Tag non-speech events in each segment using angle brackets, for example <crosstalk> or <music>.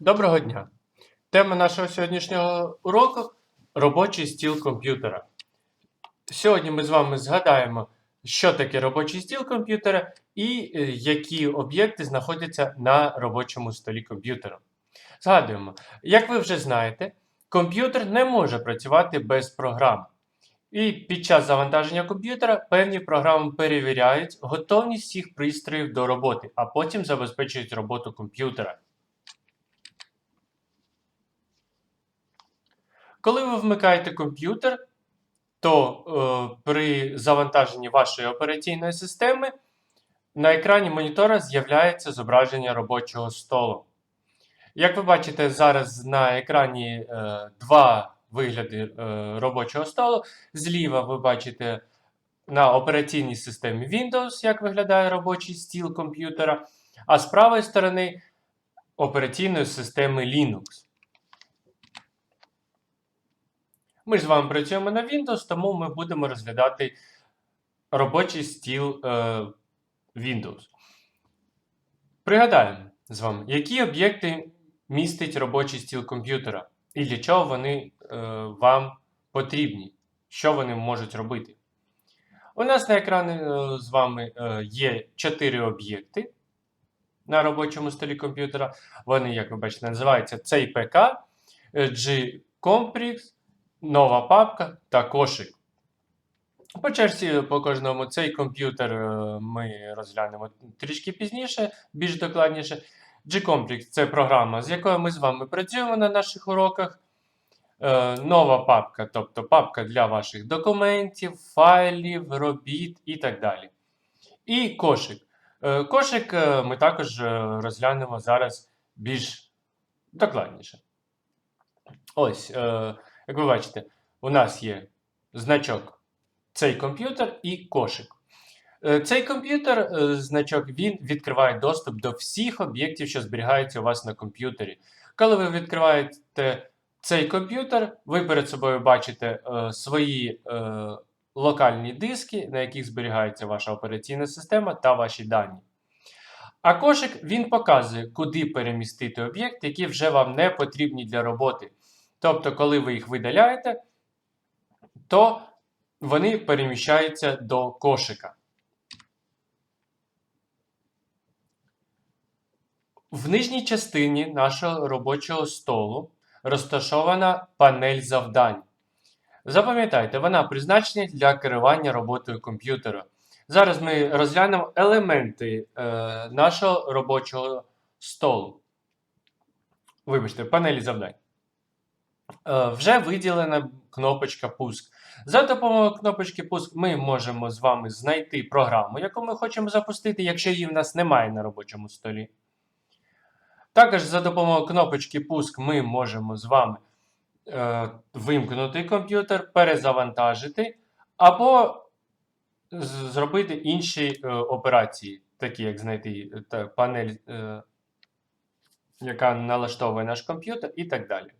Доброго дня! Тема нашого сьогоднішнього уроку робочий стіл комп'ютера. Сьогодні ми з вами згадаємо, що таке робочий стіл комп'ютера і е, які об'єкти знаходяться на робочому столі комп'ютера. Згадуємо, як ви вже знаєте, комп'ютер не може працювати без програм. І під час завантаження комп'ютера певні програми перевіряють готовність всіх пристроїв до роботи, а потім забезпечують роботу комп'ютера. Коли ви вмикаєте комп'ютер, то е, при завантаженні вашої операційної системи на екрані монітора з'являється зображення робочого столу. Як ви бачите, зараз на екрані е, два вигляди е, робочого столу. Зліва ви бачите на операційній системі Windows, як виглядає робочий стіл комп'ютера, а з правої сторони операційної системи Linux. Ми ж з вами працюємо на Windows, тому ми будемо розглядати робочий стіл е, Windows. Пригадаємо з вами, які об'єкти містить робочий стіл комп'ютера і для чого вони е, вам потрібні, що вони можуть робити. У нас на екрані е, з вами е, є 4 об'єкти на робочому столі комп'ютера. Вони, як ви бачите, називаються CPK, G-Complex, нова папка та кошик. По черзі по кожному цей комп'ютер е, ми розглянемо трішки пізніше, більш докладніше. G-Complex це програма, з якою ми з вами працюємо на наших уроках. Е, Нова папка, тобто папка для ваших документів, файлів, робіт і так далі. І кошик. Е, Кошик ми також розглянемо зараз більш докладніше. Ось, як ви бачите, у нас є значок цей комп'ютер і кошик. Е, Цей комп'ютер, е, значок, він відкриває доступ до всіх об'єктів, що зберігаються у вас на комп'ютері. Коли ви відкриваєте цей комп'ютер, ви перед собою бачите е, свої е, локальні диски, на яких зберігається ваша операційна система та ваші дані. А кошик він показує, куди перемістити об'єкти, які вже вам не потрібні для роботи. Тобто, коли ви їх видаляєте, то вони переміщаються до кошика. В нижній частині нашого робочого столу розташована панель завдань. Запам'ятайте, вона призначена для керування роботою комп'ютера. Зараз ми розглянемо елементи е, нашого робочого столу. Вибачте, панелі завдань. Е, вже виділена кнопочка пуск. За допомогою кнопочки пуск ми можемо з вами знайти програму, яку ми хочемо запустити, якщо її в нас немає на робочому столі. Також за допомогою кнопочки пуск ми можемо з вами е, вимкнути комп'ютер, перезавантажити, або зробити інші е, операції, такі як знайти е, та, панель, е, яка налаштовує наш комп'ютер, і так далі.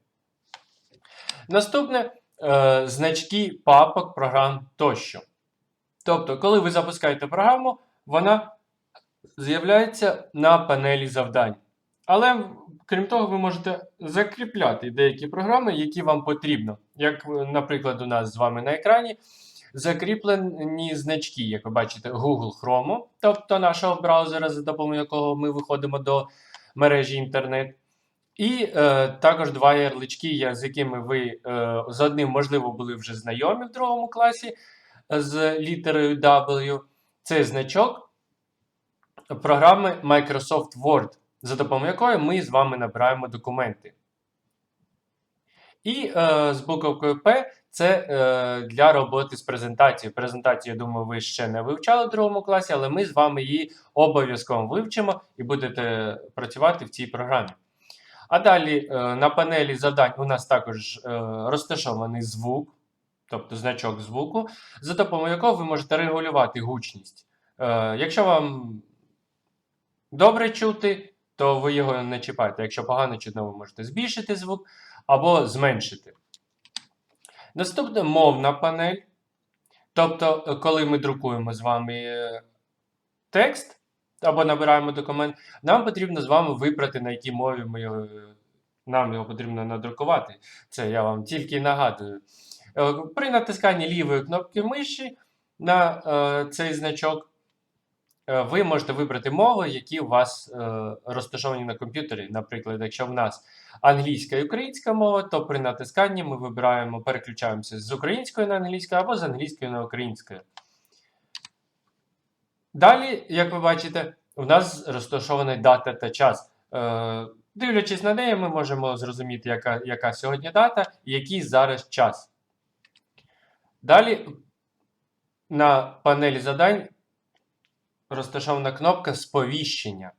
Наступне е, значки папок, програм тощо. Тобто, коли ви запускаєте програму, вона з'являється на панелі завдань. Але, крім того, ви можете закріпляти деякі програми, які вам потрібно. Як, наприклад, у нас з вами на екрані закріплені значки, як ви бачите, Google Chrome, тобто нашого браузера, за допомогою якого ми виходимо до мережі інтернет. І е, також два ярлички, з якими ви е, з одним, можливо, були вже знайомі в другому класі е, з літерою W. Це значок програми Microsoft Word, за допомогою якої ми з вами набираємо документи. І е, з буковкою P це е, для роботи з презентацією. Презентацію, я думаю, ви ще не вивчали в другому класі, але ми з вами її обов'язково вивчимо і будете працювати в цій програмі. А далі е, на панелі завдань у нас також е, розташований звук, тобто значок звуку, за допомогою якого ви можете регулювати гучність. Е, Якщо вам добре чути, то ви його не чіпаєте. Якщо погано чутно, ви можете збільшити звук або зменшити. Наступна мовна панель. Тобто, коли ми друкуємо з вами текст або набираємо документ, нам потрібно з вами вибрати, на якій мові ми е, нам його потрібно надрукувати. Це я вам тільки нагадую. Е, При натисканні лівої кнопки миші на е, цей значок е, ви можете вибрати мови, які у вас е, розташовані на комп'ютері. Наприклад, якщо в нас англійська і українська мова, то при натисканні ми вибираємо, переключаємося з української на англійську або з англійської на українську. Далі, як ви бачите, у нас розташована дата та час. Е, дивлячись на неї, ми можемо зрозуміти, яка, яка сьогодні дата і який зараз час. Далі на панелі завдань розташована кнопка сповіщення.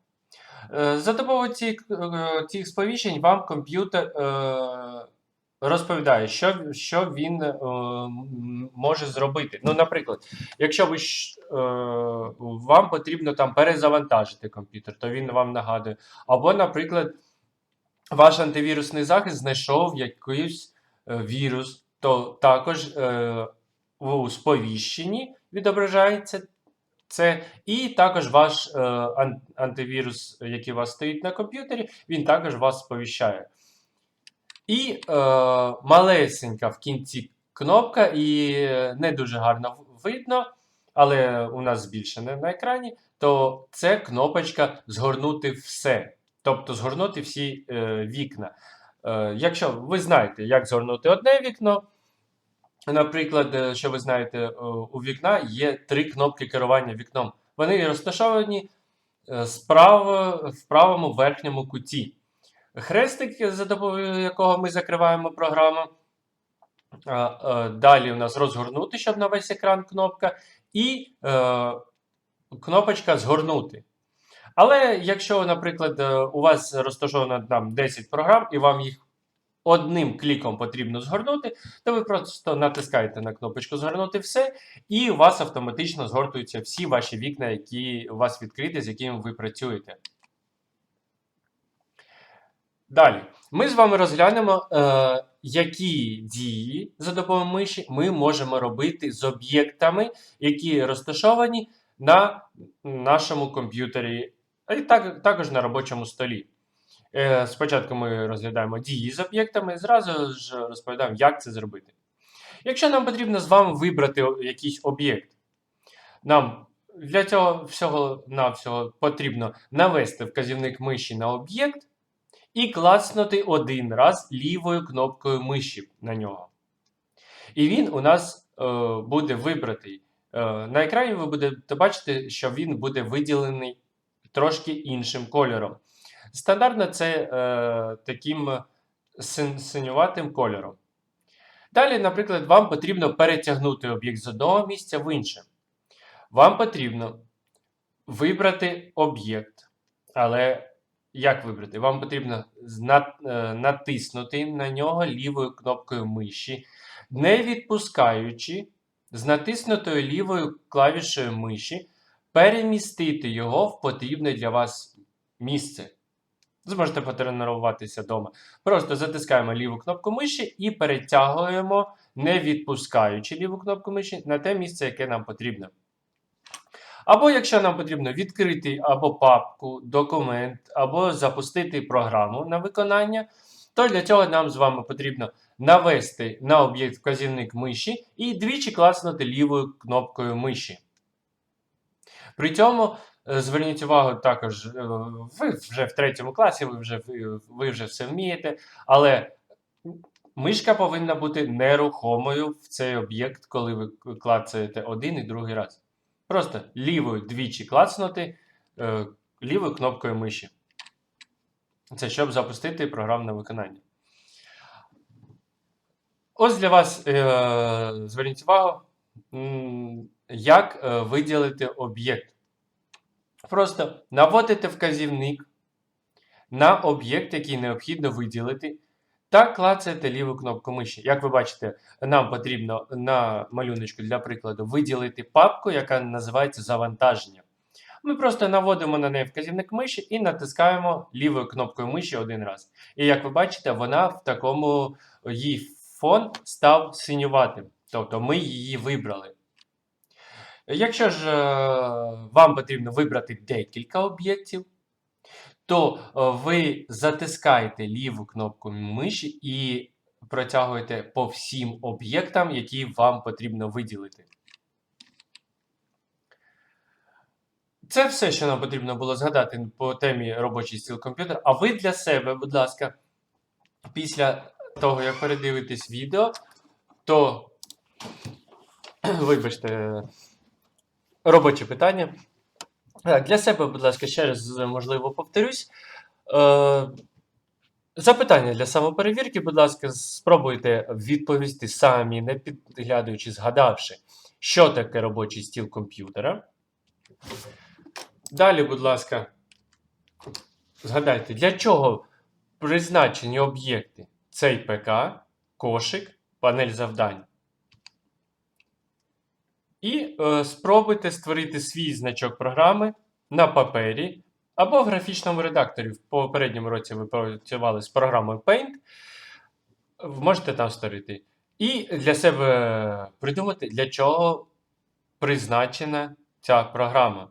Е, За допомогою цих, е, цих сповіщень вам комп'ютер е, розповідає, що, що він е, може зробити. Ну, наприклад, якщо ви е, вам потрібно там перезавантажити комп'ютер, то він вам нагадує. Або, наприклад, ваш антивірусний захист знайшов якийсь е, вірус, то також е, у сповіщенні відображається це, і також ваш е, антивірус, який у вас стоїть на комп'ютері, він також вас сповіщає. І е, малесенька в кінці кнопка, і е, не дуже гарно видно, але у нас збільшена на екрані, то це кнопочка згорнути все. Тобто згорнути всі е, вікна. Е, якщо ви знаєте, як згорнути одне вікно, наприклад, е, що ви знаєте, е, у вікна є три кнопки керування вікном. Вони розташовані справа, в правому верхньому куті. Хрестик, за допомогою якого ми закриваємо програму. Е, Далі у нас розгорнути, щоб на весь екран кнопка, і е, кнопочка згорнути. Але якщо, наприклад, е, у вас розташовано там 10 програм, і вам їх одним кліком потрібно згорнути, то ви просто натискаєте на кнопочку Згорнути все, і у вас автоматично згортуються всі ваші вікна, які у вас відкриті, з якими ви працюєте. Далі, ми з вами розглянемо, е, які дії за допомогою миші ми можемо робити з об'єктами, які розташовані на нашому комп'ютері, а і так, також на робочому столі. Е, спочатку ми розглядаємо дії з об'єктами, і зразу ж розповідаємо, як це зробити. Якщо нам потрібно з вами вибрати якийсь об'єкт, нам для цього всього навсього потрібно навести вказівник миші на об'єкт і клацнути один раз лівою кнопкою миші на нього. І він у нас е, буде вибратий. Е, на екрані ви будете бачити, що він буде виділений трошки іншим кольором. Стандартно це е, таким син- синюватим кольором. Далі, наприклад, вам потрібно перетягнути об'єкт з одного місця в інше. Вам потрібно вибрати об'єкт. Але як вибрати? Вам потрібно е, натиснути на нього лівою кнопкою миші, не відпускаючи з натиснутою лівою клавішею миші, перемістити його в потрібне для вас місце. Зможете потренуватися вдома. Просто затискаємо ліву кнопку миші і перетягуємо, не відпускаючи ліву кнопку миші, на те місце, яке нам потрібно. Або якщо нам потрібно відкрити або папку, документ, або запустити програму на виконання, то для цього нам з вами потрібно навести на об'єкт вказівник миші і двічі класнути лівою кнопкою миші. При цьому е, зверніть увагу також, е, ви вже в третьому класі, ви вже, ви- ви вже все вмієте, але мишка повинна бути нерухомою в цей об'єкт, коли ви клацаєте один і другий раз. Просто лівою двічі клацнути е, лівою кнопкою миші. Це щоб запустити програмне виконання. Ось для вас е, зверніть увагу, як е, виділити об'єкт. Просто наводите вказівник на об'єкт, який необхідно виділити, та клацаєте ліву кнопку миші. Як ви бачите, нам потрібно на малюночку для прикладу виділити папку, яка називається завантаження. Ми просто наводимо на неї вказівник миші і натискаємо лівою кнопкою миші один раз. І як ви бачите, вона в такому її фон став синюватим. Тобто ми її вибрали. Якщо ж е, вам потрібно вибрати декілька об'єктів, то е, ви затискаєте ліву кнопку миші і протягуєте по всім об'єктам, які вам потрібно виділити. Це все, що нам потрібно було згадати по темі робочий стіл комп'ютер. А ви для себе, будь ласка, після того, як передивитесь відео, то <clears throat> вибачте, робоче питання. Так, для себе, будь ласка, ще раз можливо повторюсь. Е, запитання для самоперевірки, будь ласка, спробуйте відповісти самі, не підглядуючи, згадавши, що таке робочий стіл комп'ютера. Далі, будь ласка, згадайте, для чого призначені об'єкти цей ПК, кошик, панель завдань. І е, спробуйте створити свій значок програми на папері або в графічному редакторі. В попередньому році ви працювали з програмою Paint. Можете там створити. І для себе придумати, для чого призначена ця програма.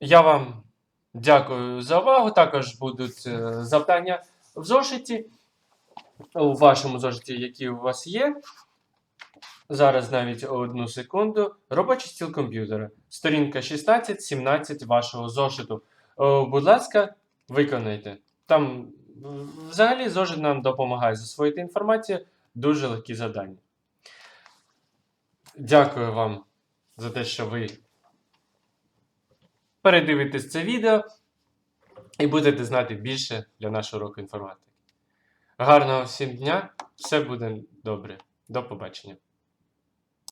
Я вам дякую за увагу. Також будуть е, завдання в зошиті, у вашому зошиті, які у вас є. Зараз навіть одну секунду. Робочий стіл комп'ютера. Сторінка 16-17 вашого зошиту. Будь ласка, виконайте. Там взагалі зошит нам допомагає засвоїти інформацію. Дуже легкі завдання. Дякую вам за те, що ви передивитесь це відео і будете знати більше для нашого року інформатики. Гарного всім дня! Все буде добре. До побачення.